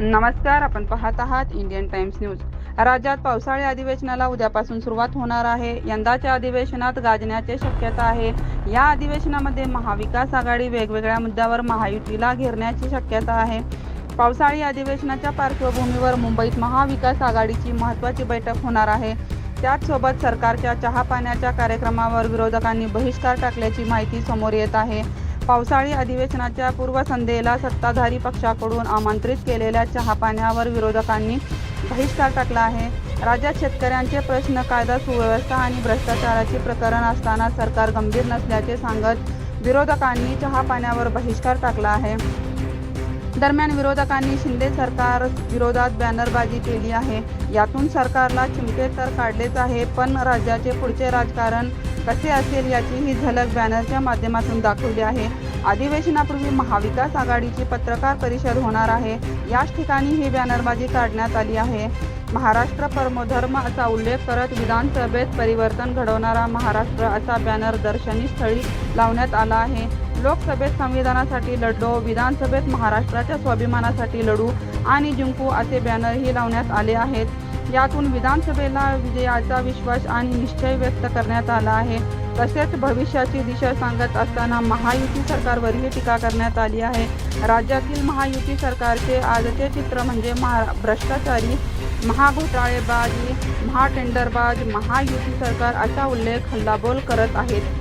नमस्कार आपण पाहत आहात इंडियन टाइम्स न्यूज राज्यात पावसाळी अधिवेशनाला उद्यापासून सुरुवात होणार आहे. यंदाच्या अधिवेशनात गाजण्याची शक्यता आहे. या अधिवेशनामध्ये महाविकास आघाडी वेगवेगळ्या मुद्द्यावर महायुतीला घेरण्याची शक्यता आहे. पावसाळी अधिवेशनाच्या पार्श्वभूमीवर मुंबईत महाविकास आघाडीची महत्त्वाची बैठक होणार आहे. त्याचसोबत सरकारच्या चहापाण्याच्या कार्यक्रमावर विरोधकांनी बहिष्कार टाकल्याची माहिती समोर येत आहे. पावसाळी अधिवेशनाच्या पूर्वसंध्येला सत्ताधारी पक्षाकडून आमंत्रित केलेल्या चहापाण्यावर विरोधकांनी बहिष्कार टाकला आहे. राज्यात शेतकऱ्यांचे प्रश्न कायदा सुव्यवस्था आणि भ्रष्टाचाराचे प्रकरण असताना सरकार गंभीर नसल्याचे सांगत विरोधकांनी चहापाण्यावर बहिष्कार टाकला आहे. दरम्यान विरोधकांनी शिंदे सरकार विरोधात बॅनरबाजी केली आहे. यातून सरकारला चिमटे तर काढलेच आहे पण राज्याचे पुढचे राजकारण कसे असेल याची ही झलक बॅनरच्या माध्यमातून दाखवली आहे. अधिवेशनापूर्वी महाविकास आघाडीची पत्रकार परिषद होणार आहे. याच ठिकाणी ही बॅनरबाजी काढण्यात आली आहे. महाराष्ट्र परमोधर्म असा उल्लेख करत विधानसभेत परिवर्तन घडवणारा महाराष्ट्र असा बॅनर दर्शनी स्थळी लावण्यात आला आहे. लोकसभेत संविधानासाठी लढलो विधानसभेत महाराष्ट्राच्या स्वाभिमानासाठी लढू आणि जिंकू असे बॅनरही लावण्यात आले आहेत. यातून विधानसभेला विजयाचा विश्वास आणि निश्चय व्यक्त करण्यात आला आहे. तसेच भविष्याची दिशा सांगत असताना महायुती सरकारवरही टीका करण्यात आली आहे. राज्यातील महायुती सरकारचे आजचे चित्र म्हणजे महा भ्रष्टाचारी महाघोटाळेबाजी महाटेंडरबाज महायुती सरकार असा उल्लेख हल्लाबोल करत आहेत.